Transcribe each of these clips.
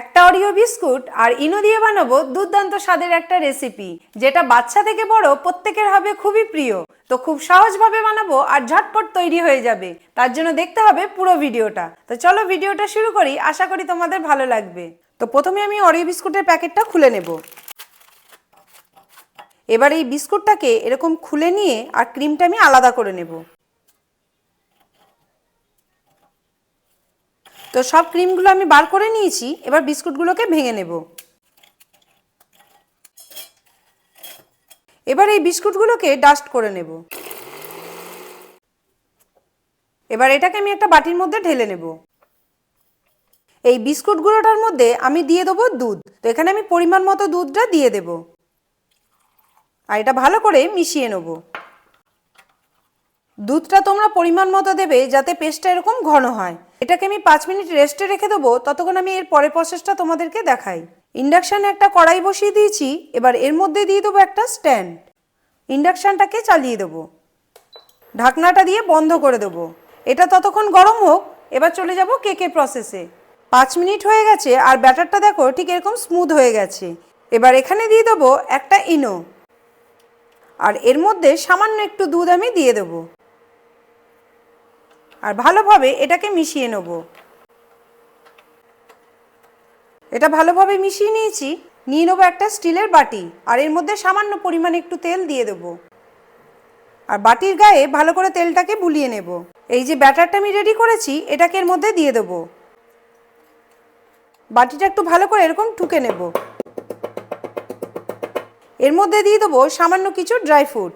একটা Oreo biscuit আর ইনো দিয়ে বানাবো দুর্দান্ত স্বাদের একটা রেসিপি, যেটা বাচ্চা থেকে বড় প্রত্যেকের হবে খুবই প্রিয়। তো খুব সহজভাবে বানাবো আর ঝটপট তৈরি হয়ে যাবে। তার জন্য দেখতে হবে পুরো ভিডিওটা। তো চলো ভিডিওটা শুরু করি, আশা করি তোমাদের ভালো লাগবে। তো প্রথমে আমি অরিও বিস্কুটের প্যাকেটটা খুলে নেব। এবার এই বিস্কুটটাকে এরকম খুলে নিয়ে আর ক্রিমটা আমি আলাদা করে নেব। তো সব ক্রিমগুলো আমি বার করে নিয়েছি, এবার বিস্কুটগুলোকে ভেঙে নেব। এবার এই বিস্কুটগুলোকে ডাস্ট করে নেব। এবার এটাকে আমি একটা বাটির মধ্যে ঢেলে নেব। এই বিস্কুটগুলোটার মধ্যে আমি দিয়ে দেবো দুধ। তো এখানে আমি পরিমাণ মতো দুধটা দিয়ে দেব। আর এটা ভালো করে মিশিয়ে নেব। দুধটা তোমরা পরিমাণ মতো দেবে যাতে পেস্টটা এরকম ঘন হয়। এটাকে আমি পাঁচ মিনিট রেস্টে রেখে দেবো, ততক্ষণ আমি এর পরের প্রসেসটা তোমাদেরকে দেখাই। ইন্ডাকশানে একটা কড়াই বসিয়ে দিয়েছি, এবার এর মধ্যে দিয়ে দেবো একটা স্ট্যান্ড ইন্ডাকশানটাকে চালিয়ে দেবো। ঢাকনাটা দিয়ে বন্ধ করে দেবো। এটা ততক্ষণ গরম হোক, এবার চলে যাব কেকের প্রসেসে পাঁচ মিনিট হয়ে গেছে, আর ব্যাটারটা দেখো ঠিক এরকম স্মুথ হয়ে গেছে। এবার এখানে দিয়ে দেবো একটা ইনো। আর এর মধ্যে সামান্য একটু দুধ আমি দিয়ে দেবো। আর ভালোভাবে এটাকে মিশিয়ে নেব। এটা ভালোভাবে মিশিয়ে নিয়েছি, নিয়ে নেব একটা স্টিলের বাটি আর এর মধ্যে সামান্য পরিমাণে একটু তেল দিয়ে দেবো। আর বাটির গায়ে ভালো করে তেলটাকে বুলিয়ে নেব। এই যে ব্যাটারটা আমি রেডি করেছি, এটাকে এর মধ্যে দিয়ে দেবো। বাটিটা একটু ভালো করে এরকম ঠুকে নেব। এর মধ্যে দিয়ে দেবো সামান্য কিছু ড্রাই ফ্রুট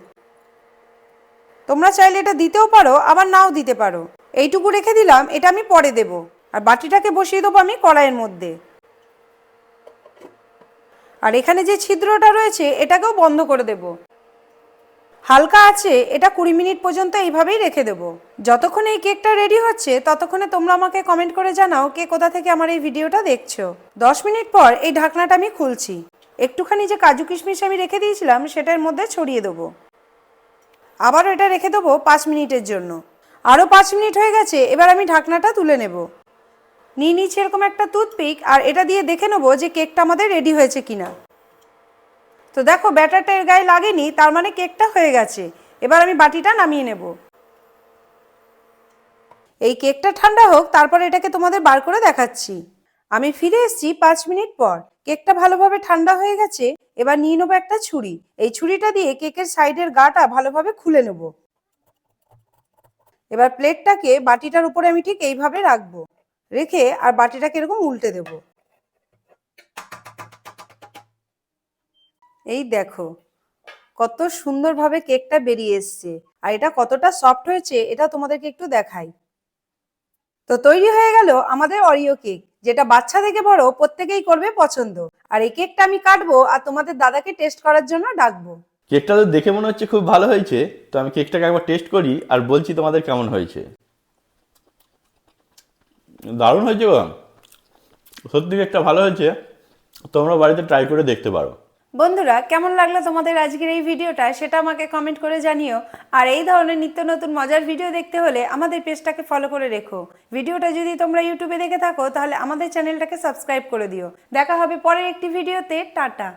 তোমরা চাইলে এটা দিতেও পারো, আবার নাও দিতে পারো। এইটুকু রেখে দিলাম, এটা আমি পরে দেব। আর বাটিটাকে বসিয়ে দেবো আমি কড়াইয়ের মধ্যে। আর এখানে যে ছিদ্রটা রয়েছে, এটাকেও বন্ধ করে দেব। হালকা আছে, এটা কুড়ি মিনিট পর্যন্ত এইভাবেই রেখে দেবো। যতক্ষণ এই কেকটা রেডি হচ্ছে, ততক্ষণে তোমরা আমাকে কমেন্ট করে জানাও কে কোথা থেকে আমার এই ভিডিওটা দেখছ। দশ মিনিট পর এই ঢাকনাটা আমি খুলছি। একটুখানি যে কাজু কিশমিশ আমি রেখে দিয়েছিলাম, সেটার মধ্যে ছড়িয়ে দেবো। আবার এটা রেখে দেবো পাঁচ মিনিটের জন্য। আরও পাঁচ মিনিট হয়ে গেছে, এবার আমি ঢাকনাটা তুলে নেব। নিয়ে নিচ্ছি এরকম একটা টুথপিক আর এটা দিয়ে দেখে নেব যে কেকটা আমাদের রেডি হয়েছে কিনা। তো দেখো ব্যাটারটা এর গায়ে লাগেনি, তার মানে কেকটা হয়ে গেছে। এবার আমি বাটিটা নামিয়ে নেব। এই কেকটা ঠান্ডা হোক, তারপর এটাকে তোমাদের বার করে দেখাচ্ছি। আমি ফিরে এসেছি পাঁচ মিনিট পর। কেকটা ভালোভাবে ঠান্ডা হয়ে গেছে, এবার নিয়ে নেব একটা ছুরি। এই ছুরিটা দিয়ে কেকের সাইডের গাটা ভালোভাবে খুলে নেব। এবার প্লেটটাকে বাটিটার উপরে আমি ঠিক এইভাবে রাখব। রেখে আর বাটিটাকে এরকম উল্টে দেব। এই দেখো, কত সুন্দরভাবে কেকটা বেরিয়ে এসছে। আর এটা কতটা সফট হয়েছে, এটা তোমাদেরকে একটু দেখাই। তো তৈরি হয়ে গেল আমাদের অরিও কেক। যেটা বাচ্চা থেকে বড় প্রত্যেকেই করবে পছন্দ। আর এই কেকটা আমি কাটবো আর তোমাদের দাদাকে টেস্ট করার জন্য ডাকবো। কেকটা তো দেখে মনে হচ্ছে খুব ভালো হয়েছে, তো আমি কেকটাকে একবার টেস্ট করি আর বলছি তোমাদের কেমন হয়েছে। দারুণ হয়েছে গো। সত্যি কেকটা ভালো হয়েছে তোমরা বাড়িতে ট্রাই করে দেখতে পারো। বন্ধুরা, কেমন লাগল তোমাদের আজকের এই ভিডিওটা? সেটা আমাকে কমেন্ট করে জানিও। আর এই ধরনের নিত্য নতুন মজার ভিডিও দেখতে হলে আমাদের পেজটাকে ফলো করে রেখো। ভিডিওটা যদি তোমরা ইউটিউবে দেখে থাকো, তাহলে আমাদের চ্যানেলটাকে সাবস্ক্রাইব করে দিও। দেখা হবে পরের একটি ভিডিওতে টাটা!